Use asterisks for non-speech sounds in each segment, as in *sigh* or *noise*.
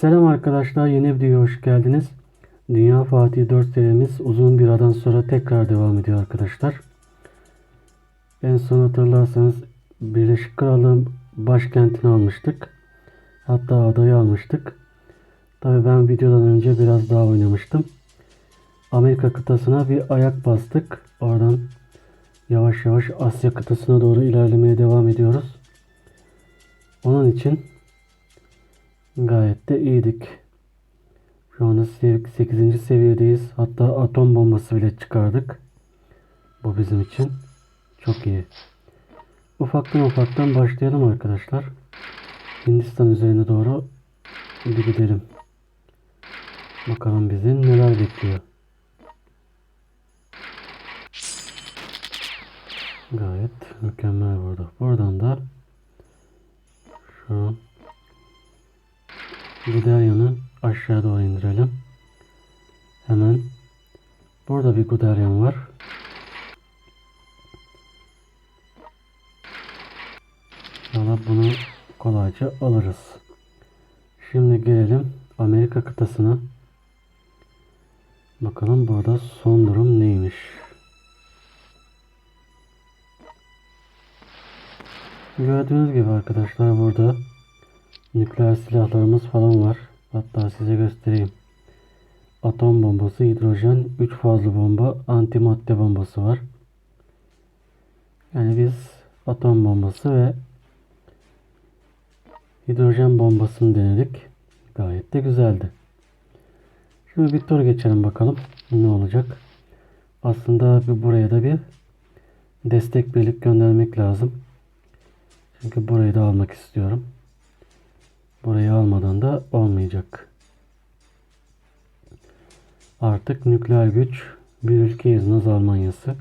Selam arkadaşlar yeni videoya hoş geldiniz. Dünya Fatih 4 serimiz uzun bir aradan sonra tekrar devam ediyor arkadaşlar. En son hatırlarsanız Birleşik Krallığın başkentini almıştık. Hatta adayı almıştık. Tabi ben videodan önce biraz daha oynamıştım. Amerika kıtasına bir ayak bastık. Oradan yavaş yavaş Asya kıtasına doğru ilerlemeye devam ediyoruz. Onun için Gayet de iyiydik. Şu anda 8. seviyedeyiz. Hatta atom bombası bile çıkardık. Bu bizim için çok iyi. Ufaktan ufaktan başlayalım arkadaşlar. Hindistan üzerine doğru bir gidelim. Bakalım bizi neler bekliyor. Gayet mükemmel burada. Buradan da şu Guderian'ı aşağı doğru indirelim. Hemen burada bir Guderian var. Sonra bunu kolayca alırız. Şimdi gelelim Amerika kıtasına. Bakalım burada son durum neymiş. Gördüğünüz gibi arkadaşlar burada nükleer silahlarımız falan var. Hatta size göstereyim. Atom bombası, hidrojen, 3 fazla bomba, antimadde bombası var. Yani biz atom bombası ve hidrojen bombasını denedik. Gayet de güzeldi. Şimdi bir tur geçelim bakalım ne olacak. Aslında bir buraya da bir destek birlik göndermek lazım. Çünkü burayı da almak istiyorum. Burayı almadan da olmayacak. Artık nükleer güç bir ülkeyiz Naz Almanyası.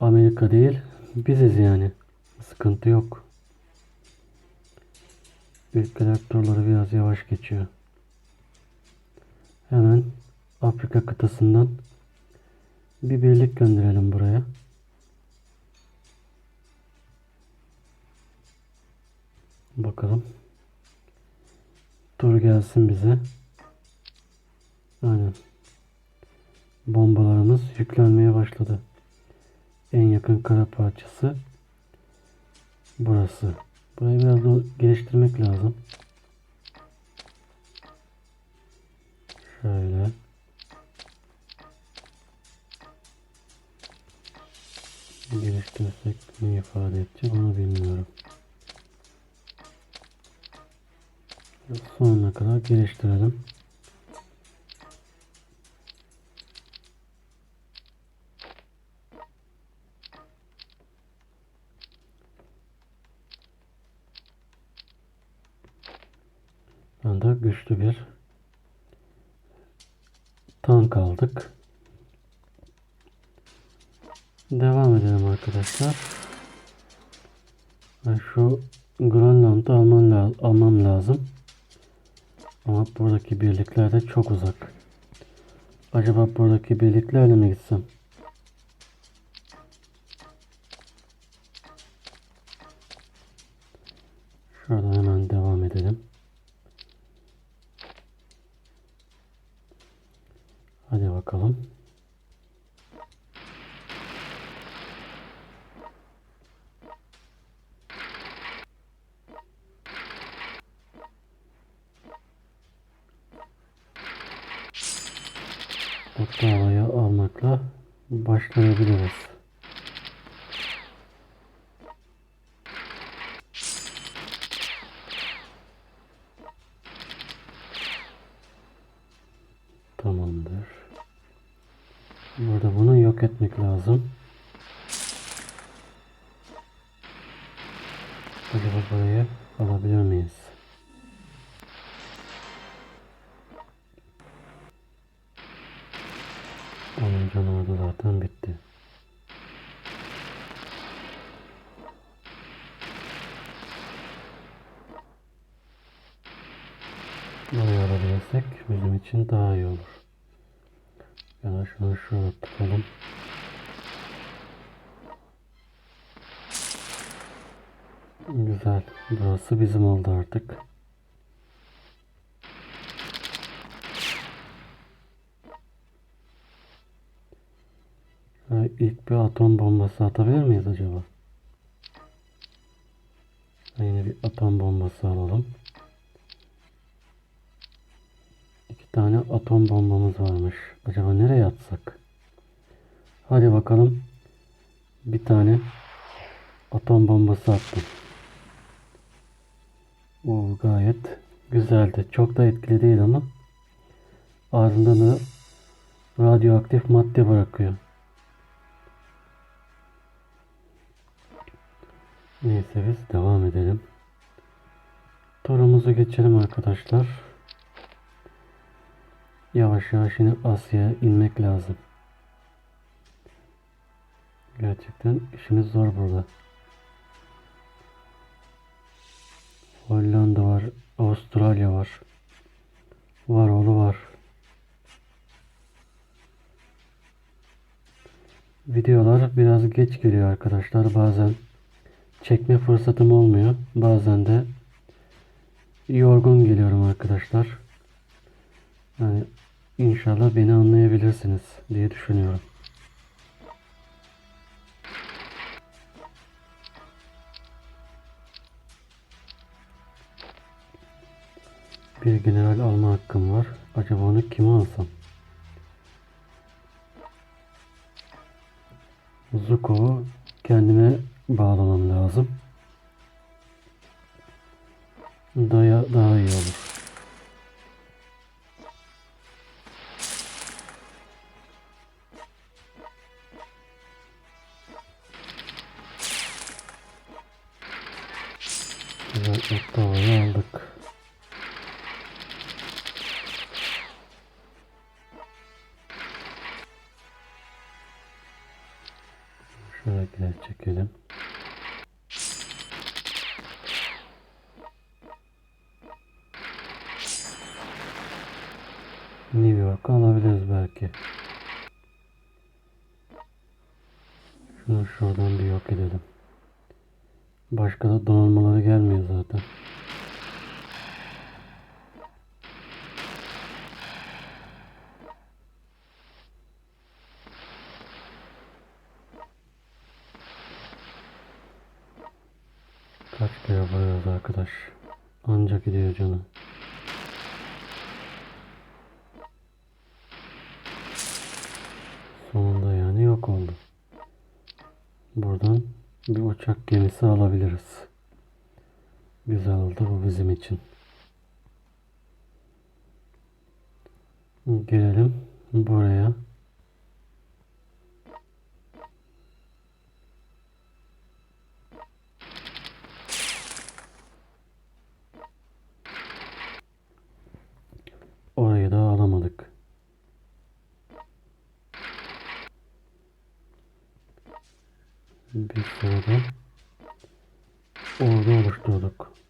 Amerika değil biziz yani. Sıkıntı yok. Ülkeler turları biraz yavaş geçiyor. Hemen Afrika kıtasından bir birlik gönderelim buraya. Bakalım. Tur gelsin bize. Aynen. Bombalarımız yüklenmeye başladı. En yakın kara parçası burası. Burayı biraz da geliştirmek lazım. Şöyle. Geliştirsek ne ifade edecek onu bilmiyorum. Sonuna kadar geliştirelim. Hadi bakalım. Hatta havaya almakla başlayabiliriz. Onun canı da zaten bitti. Burayı alabilirsek bizim için daha iyi olur. Ya da şunu şöyle tutalım. Güzel. Burası bizim oldu artık. Şöyle ilk bir atom bombası atabilir miyiz acaba? Yine bir atom bombası alalım. İki tane atom bombamız varmış. Acaba nereye atsak? Hadi bakalım. Bir tane atom bombası attım. Bu gayet güzeldi. Çok da etkili değil ama ağzında da radyoaktif madde bırakıyor. Neyse biz devam edelim. Turumuzu geçelim arkadaşlar. Yavaş yavaş yine Asya'ya inmek lazım. Gerçekten işimiz zor burada. Hollanda var, Avustralya var. Var oğlu var. Videolar biraz geç geliyor arkadaşlar. Bazen çekme fırsatım olmuyor. Bazen de yorgun geliyorum arkadaşlar. Yani inşallah beni anlayabilirsiniz diye düşünüyorum. Bir general alma hakkım var. Acaba onu kime alsam? Zuko'yu kendime bağlamam lazım. Daya daha iyi olur. Güzel Ottawa'yı aldık. Kaç kere vuruyoruz arkadaş. Ancak gidiyor canı. Sonunda yani yok oldu. Buradan bir uçak gemisi alabiliriz. Güzel oldu bu bizim için. Gelelim buraya. Bir sırada ordu oluşturduk.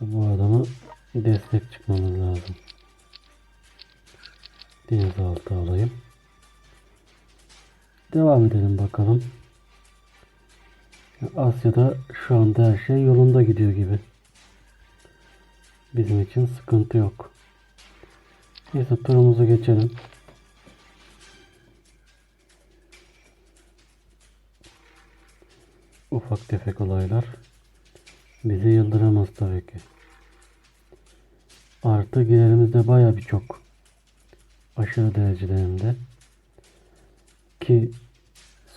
Bu adama destek çıkmamız lazım. Denizaltı alayım. Devam edelim bakalım. Asya'da şu anda her şey yolunda gidiyor gibi. Bizim için sıkıntı yok. Neyse turumuzu geçelim. Ufak tefek olaylar bizi yıldıramaz tabii ki. Artı gelirimiz de baya bir çok. Aşırı derecede. Ki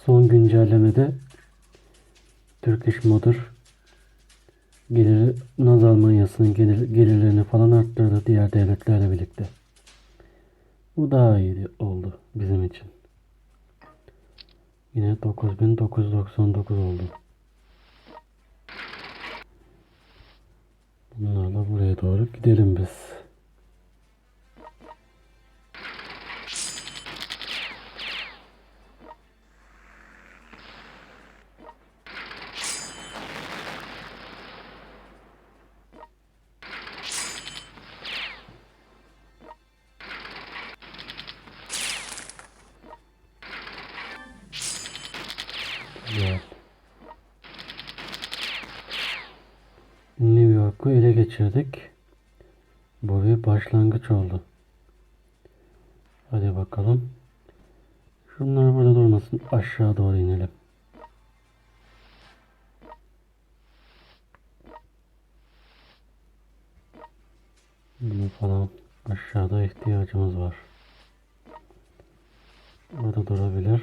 son güncellemede Turkish Modder geliri Naz Almanyası'nın gelir, gelirlerini falan arttırdı diğer devletlerle birlikte. Bu daha iyi oldu bizim için. Yine 9999 oldu. Bunlar oraya doğru gidelim biz. Güzel. New York'u ele geçirdik. Bu bir başlangıç oldu. Hadi bakalım. Şunlar burada durmasın. Aşağı doğru inelim. Bunu falan aşağıda ihtiyacımız var. Burada durabilir.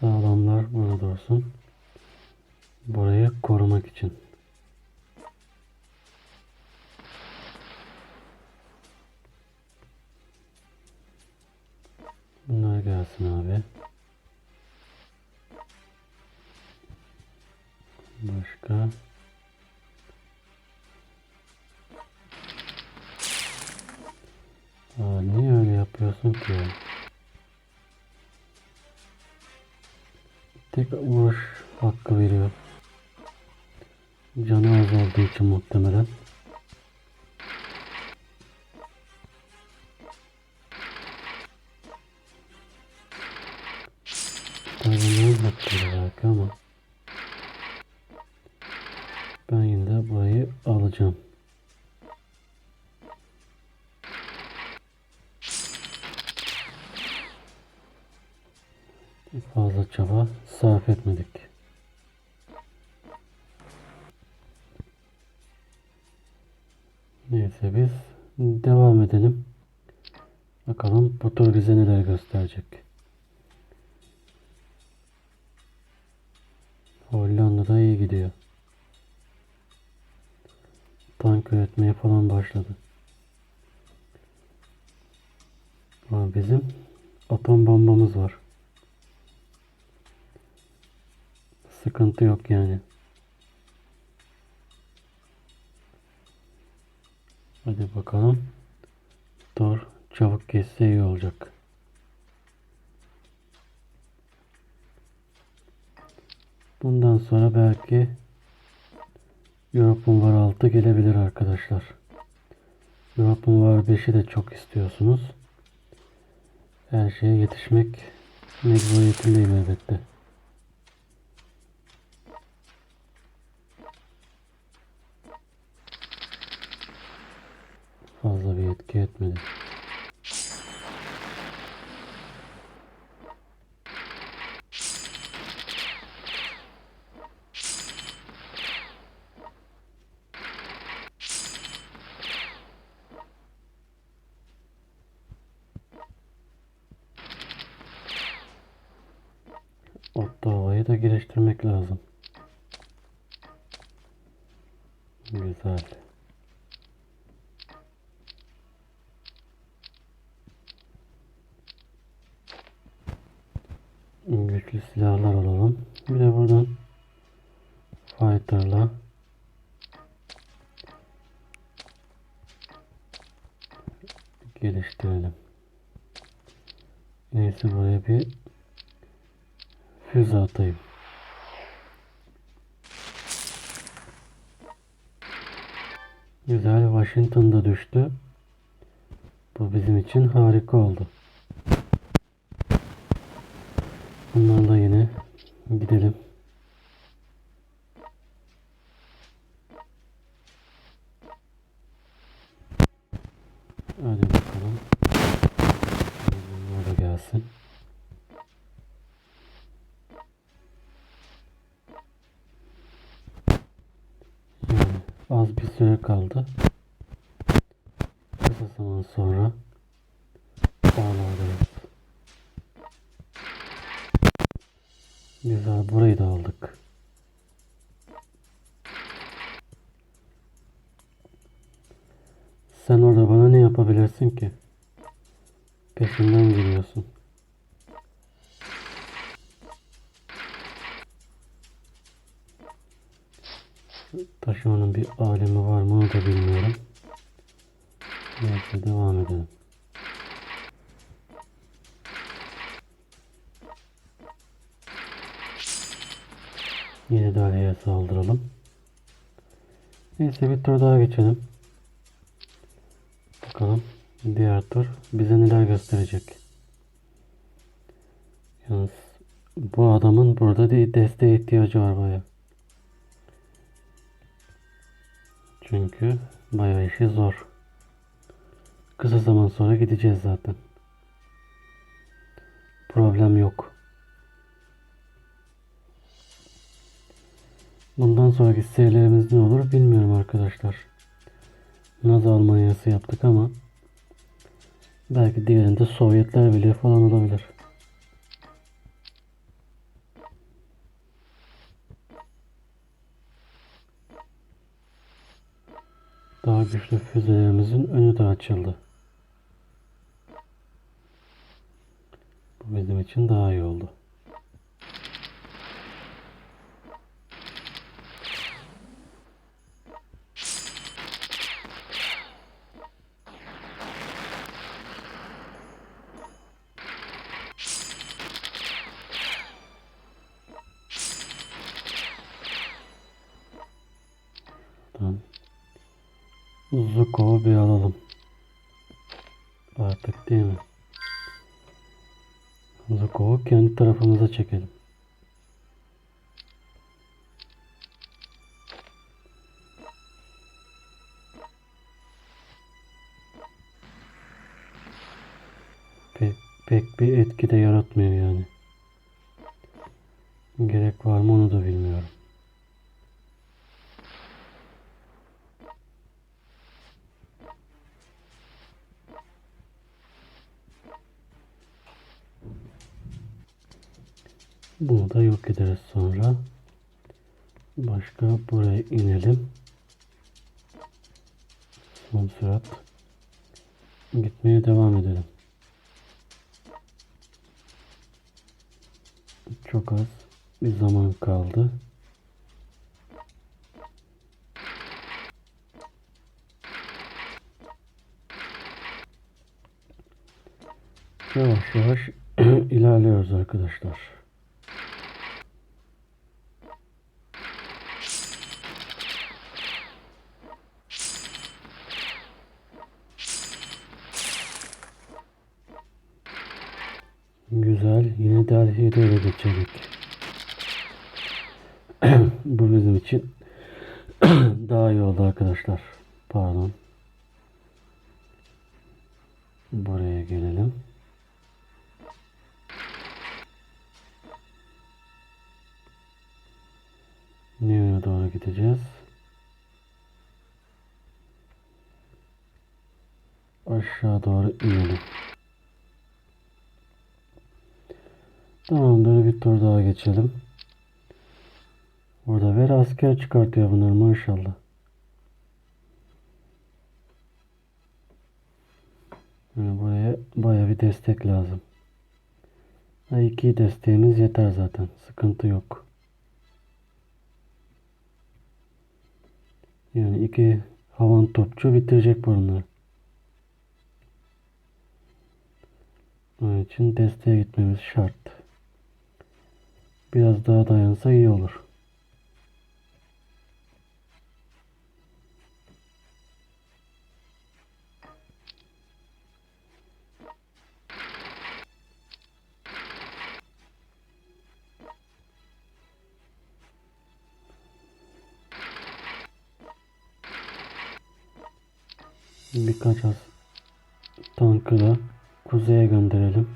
Sağlamlar burada dursun. Burayı korumak için. Bunlar gelsin abi. Başka. Aa, niye öyle yapıyorsun ki? Tek vuruş hakkı veriyor. Canı az olduğu için muhtemelen. Neyse biz devam edelim. Bakalım tur bize neler gösterecek. Hollanda'da iyi gidiyor. Tank üretmeye falan başladı. Ama bizim atom bombamız var. Sıkıntı yok yani. Hadi bakalım. Dur çabuk geçse iyi olacak. Bundan sonra belki Europe'un var 6 gelebilir arkadaşlar. Europe'un var 5'i de çok istiyorsunuz. Her şeye yetişmek mecburiyetindeyim elbette. Fazla bir etki etmedi. Otta havayı da geliştirmek lazım. Güzel. Güçlü silahlar alalım. Bir de buradan fighter'la geliştirelim. Neyse buraya bir füze atayım. Güzel Washington'da düştü. Bu bizim için harika oldu. Bunlarla yine gidelim. Hadi bakalım. Bunlar da gelsin. Yani az bir süre kaldı. Kısa zaman sonra Güzel burayı da aldık. Sen orada bana ne yapabilirsin ki? Peşinden geliyorsun. Şunun bir alemi var mı onu da bilmiyorum. Neyse devam edelim. Yine Dalia'ya saldıralım. Neyse bir tur daha geçelim. Bakalım diğer tur bize neler gösterecek. Yalnız bu adamın burada bir desteğe ihtiyacı var baya. Çünkü bayağı işi zor. Kısa zaman sonra gideceğiz zaten. Problem yok. Bundan sonraki serilerimiz ne olur bilmiyorum arkadaşlar. Naz Almanyası yaptık ama belki diğerinde Sovyetler Birliği falan olabilir. Daha güçlü füzelerimizin önü de açıldı. Bu bizim için daha iyi oldu. Tamam. Zuko'yu bir alalım. Artık değil mi? Zuko'yu kendi tarafımıza çekelim. Da yok ederiz sonra. Başka buraya inelim. Son sürat. Gitmeye devam edelim. Çok az bir zaman kaldı. Yavaş yavaş *clears throat* ilerliyoruz arkadaşlar. Güzel. Yine Delhi'yi de ele geçirdik. Bu bizim için daha iyi oldu arkadaşlar. Pardon. Buraya gelelim. Nereye doğru gideceğiz? Aşağı doğru inelim. Tamamdır bir tur daha geçelim. Burada ver asker çıkartıyor bunlar maşallah. Yani buraya baya bir destek lazım. Ha, iki desteğimiz yeter zaten. Sıkıntı yok. Yani iki havan topçu bitirecek bunları. Onun için desteğe gitmemiz şart. Biraz daha dayansa iyi olur. Birkaç tankı da kuzeye gönderelim.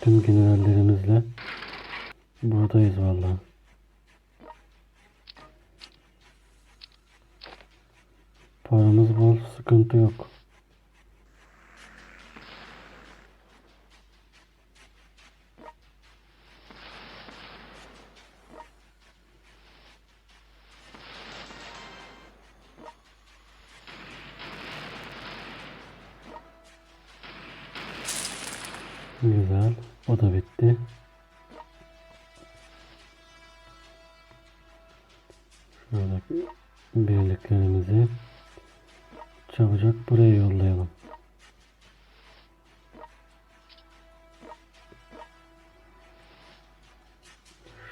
Tüm generallerimizle buradayız vallahi. sıkıntı yok. Güzel. O da bitti. Şuradaki birliklerimizi çabucak buraya yollayalım.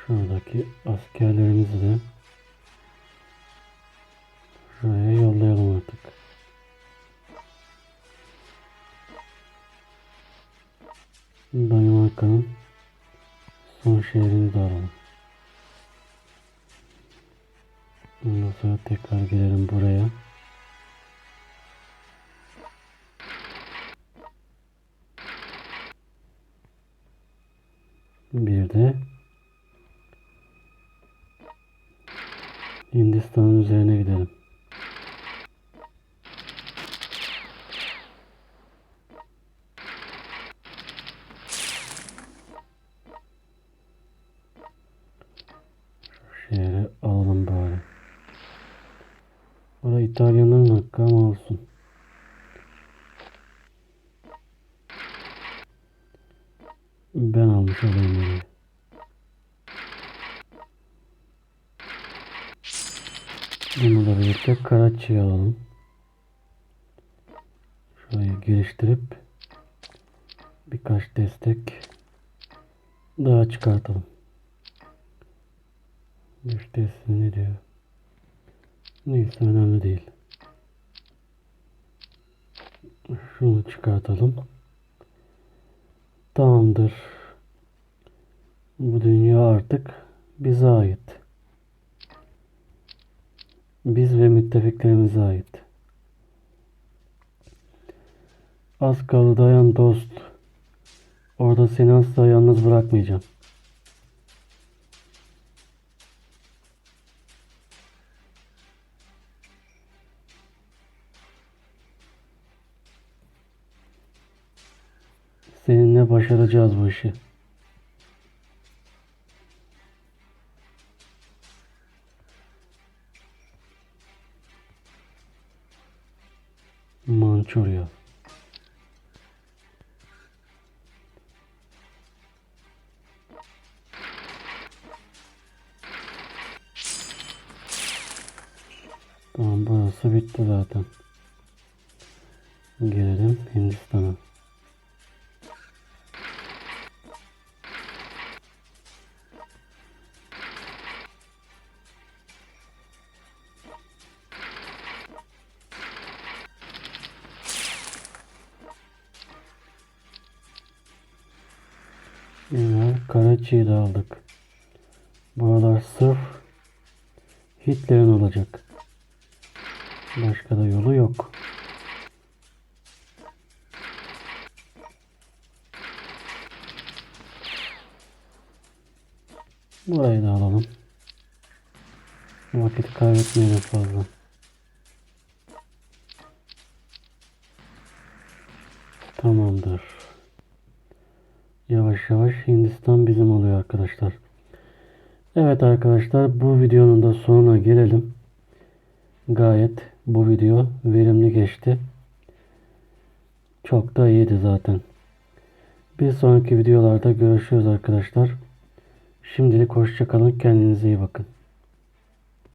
Şuradaki askerlerimizi de Bir de Hindistan'ın üzerine gidelim. Şu şehri alalım bari. Orada İtalyanların hakkı ama olsun. Ben almış olayım orayı. Bununla Karachi'yi alalım. Şurayı geliştirip birkaç destek daha çıkartalım. Güç testi ne diyor? Neyse önemli değil. Şunu çıkartalım. Tamamdır. Bu dünya artık bize ait. Biz ve müttefiklerimize ait. Az kaldı dayan dost. Orada seni asla yalnız bırakmayacağım. Seninle başaracağız bu işi. Mançurya. Tamam burası bitti zaten. Gelelim Hindistan'a. Hitler'in olacak. Başka da yolu yok. Burayı da alalım. Vakit kaybetmeyelim fazla. Tamamdır. Yavaş yavaş Hindistan bizim oluyor arkadaşlar. Evet arkadaşlar bu videonun da sonuna gelelim. Gayet bu video verimli geçti. Çok da iyiydi zaten. Bir sonraki videolarda görüşürüz arkadaşlar. Şimdilik hoşçakalın. Kendinize iyi bakın.